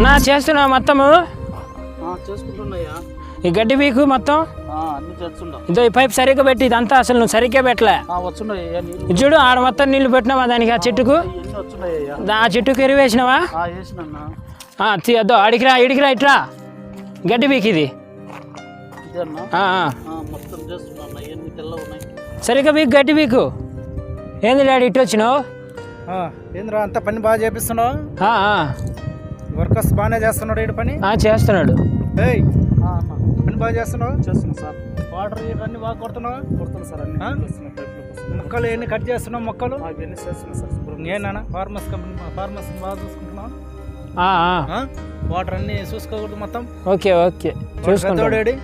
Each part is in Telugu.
అన్నా చేస్తున్నా మొత్తము ఈ గడ్డి పీకు మొత్తం? ఇదో ఈ పైప్ సరిగ్గా పెట్టి ఇదంతా అసలు నువ్వు సరిగ్గా పెట్టలే. చూడు ఆడ మొత్తం నీళ్ళు పెట్టినావా దానికి ఆ చెట్టుకు? ఆ చెట్టుకు ఆ, తీ అద్దో అడిగిరా ఇడిగిరా ఇట్రా. గడ్డి పీక్ ఇది. ఇదేనా? ఆ, ఆ. మొత్తం చేస్తున్నా ఎన్ని తెల్ల ఉన్నాయి? సరిగ్గా పీక్ గడ్డి పీకు. ఏంది డాడీ ఇటు వచ్చినావు? ఏంద్రా అంత పని బాగా చేపిస్తున్నావు? ఆ, ఆ. వర్కర్స్ బాగానే చేస్తున్నాడు ఈ పని? ఆ, చేస్తున్నాడు. ఏయ్ పని బాగా చేస్తున్నావు? చేస్తున్నా సార్. వాటర్ ఇవన్నీ బాగా కొడుతున్నావు? కొడుతున్నా సార్ అన్ని. మొక్కలు ఎన్ని కట్ చేస్తున్నావు మొక్కలు? ఆ, ఇవన్నీ చేస్తున్నా సార్. నేనా ఫార్మర్స్ కంపెనీ ఫార్మర్స్ బాగా చూసుకుంటున్నావు? ఆ, ఆ. వాటర్ అన్ని చూసుకోకూడదు మొత్తం? Okay okay. పెద్దోడేడి?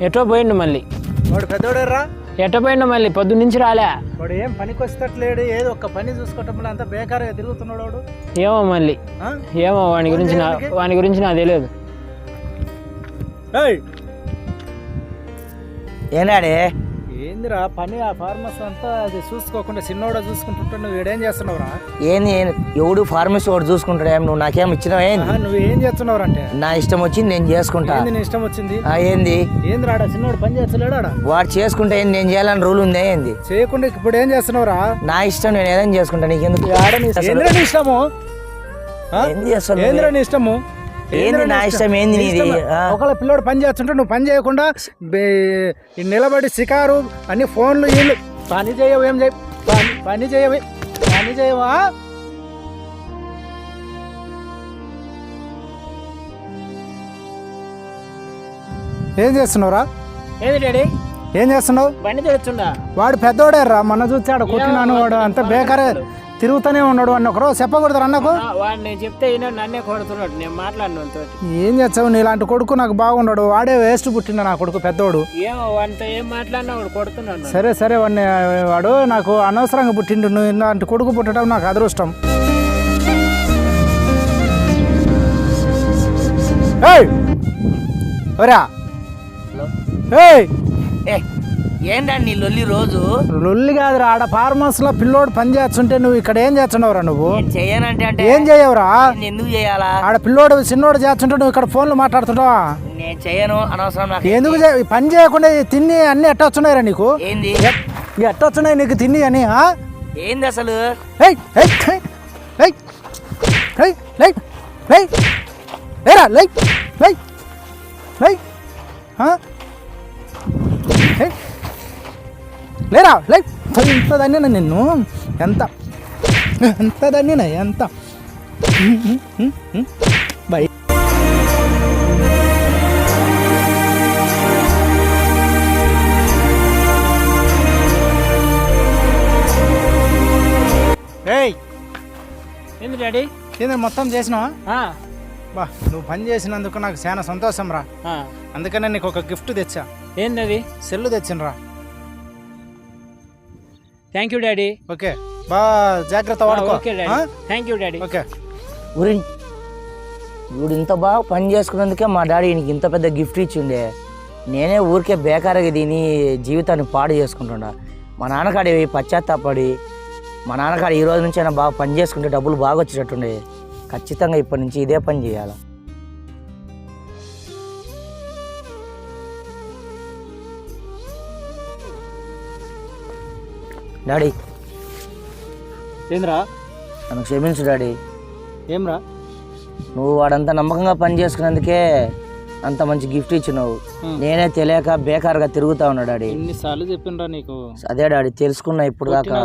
ఎటో పోయిండు మళ్ళీ. వాడు పెద్దోడేరా ఎటో పోయిండు మళ్ళీ? పొద్దు నుంచి రాలే. వాడు ఏం పనికి వస్తట్లేడు ఏదో ఒక్క పని చూసుకోవటం అంతా బేకారుగా తిరుగుతున్నాడు వాడు. ఏమో మళ్ళీ. ఆ? ఏమో వాని గురించి నా వాని గురించి నాకు తెలియదు. ఏయ్! ఏనాడే? ఏందిరా? పని ఆ ఫార్మర్స్ అంతా అది చూసుకోకుండా చిన్నోడ చూసుకుంటుంటే నువ్వు ఏడేం చేస్తున్నావురా? ఏంది ఏం- ఎవడు ఫార్మసీ వాడు చూసుకుంటాడు ఏం? నువ్వు నాకేం ఇచ్చినావు ఏంది? ఆహా, నువ్వు ఏం చేస్తున్నావు అంటే నా ఇష్టం వచ్చింది నేను చేసుకుంటా. ఏంది నీ ఇష్టం వచ్చింది? ఆ, ఏంది? ఏంది రాడా చిన్నోడు పని చేస్తలేడు ఆడ వాడు చేసుకుంటే ఏంది? నేను చేయాలని రూల్ ఉందే ఏంది? చేయకుండా ఇప్పుడు ఏం చేస్తున్నావురా? నా ఇష్టం నేను ఏదైనా చేసుకుంటా. నీకెందుకు? ఏంద్రా నీ ఇష్టము ఆ? ఏంది అసలు? ఏంద్రా నీ ఇష్టము? ఏంది నీ ఇష్టం? ఏంది నీది? ఒకవేళ పిల్లోడు పని చేస్తుంటే నువ్వు పని చేయకుండా నిలబడి షికారు అన్ని ఫోన్లు వీళ్ళు పని చేయవు ఏం చేయ? పని చేయవు పని చేయవా? ఏం చేస్తున్నావురా? ఏది డాడీ? ఏం చేస్తున్నావు? బండి వాడు పెద్దోడే రా మన చూచాడు కొట్టినాను వాడు అంత బేకారే. తిరుగుతూనే ఉన్నాడు అన్న ఒకరోజు చెప్పకూడదు అన్నకు? వాడు నేను చెప్తే నన్నే కొడుతున్నాడు నేను మాట్లాడిన ఏం చేస్తావు? నీలాంటి కొడుకు నాకు బాగున్నాడు వాడే వేస్ట్ పుట్టిన నా కొడుకు పెద్దోడు. ఏమో వాడితో ఏం మాట్లాడినా వాడు కొడుతున్నాడు. సరే సరే వాడిని వాడు నాకు అనవసరంగా పుట్టిండు. నువ్వు ఇలాంటి కొడుకు పుట్టడం నాకు అదృష్టం. ఏయ్! ఒరా ఏయ్! ఏ ఏంటండి నీ లొల్లి రోజు? లొల్లి కాదురా ఆడ ఫార్మర్స్లో పిల్లోడు పని చేస్తుంటే నువ్వు ఇక్కడ ఏం చేస్తున్నావురా నువ్వు? నేను చెయ్యనంటే అంటే ఏం చేయవురా? నేను ఎందుకు చేయాలా? ఆడ పిల్లోడు చిన్నోడు చేస్తుంటే నువ్వు ఇక్కడ ఫోన్లు మాట్లాడుతుంటావా నేను చెయ్యను అనవసరం నాకు. ఎందుకు చే- పని చేయకుండా తిని అన్ని ఎట్ట వస్తున్నాయిరా నీకు? ఏంది? ఎట్- ఎట్ట వస్తున్నాయి నీకు తిని అని ఆ? ఏంది అసలు? ఏయ్, ఏయ్, ఏయ్, ఏయ్, ఏయ్, లేయ్, లేయ్, లేరా, లేయ్, లేయ్, లేయ్, ఆ? ఏయ్, లేరా? లేయ్ ఎంత దాన్నేనా నిన్ను? ఎంత? ఎంత దాన్నేనా ఎంత? బై. ఏయ్! ఏంది డాడీ? ఏంది మొత్తం చేసినావా? ఆ, బా నువ్వు పని చేసినందుకు నాకు చాలా సంతోషం రా ఆ. అందుకనే నీకు ఒక గిఫ్ట్ తెచ్చా. ఏంది అది? సెల్లు తెచ్చినరా థ్యాంక్ యూ డాడీ ఓకే. బా జాగ్రత్త వాడుకో. Okay daddy? Thank you daddy okay. ఊరి వీడు ఇంత బాగా పని చేసుకున్నందుకే మా డాడీ నీకు ఇంత పెద్ద గిఫ్ట్ ఇచ్చిండే. నేనే ఊరికే బేకారుగా దీని జీవితాన్ని పాడు చేసుకుంటున్నా మా నాన్నకాడి పశ్చాత్తాపడి మా నాన్నకాడ ఈ రోజు నుంచి అయినా బాగా పని చేసుకుంటే డబ్బులు బాగా వచ్చేటట్టుండే. ఖచ్చితంగా ఇప్పటి నుంచి ఇదే పని చేయాలి. డాడీ. ఏంద్రా? నన్ను క్షమించు డాడీ. ఏమ్రా? నువ్వు వాడంతా నమ్మకంగా పని చేసుకున్నందుకే అంత మంచి గిఫ్ట్ ఇచ్చినావు. నేనే తెలియక బేకారుగా తిరుగుతా ఉన్నా డాడీ. ఎన్నిసార్లు చెప్పిండ్రా నీకు? అదే డాడీ తెలుసుకున్నా ఇప్పుడు దాకా.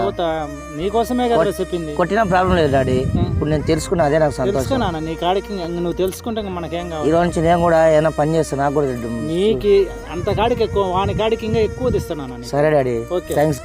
నీకోసమే కదా చెప్పింది. కొట్టిన ప్రాబ్లం లేదు డాడీ. ఇప్పుడు నేను తెలుసుకున్నా అదే నాకు సంతోషం. నీ కాడికి నువ్వు తెలుసుకుంటే మనకేం కావాలి? రోజు నుంచి నేను కూడా ఏదైనా పని చేస్తాను నాకు కూడా నీకు అంత కాడికి ఎక్కువ వాని కాడికి ఇంకా ఎక్కువ తెస్తున్నాను సరే డాడీ. థ్యాంక్స్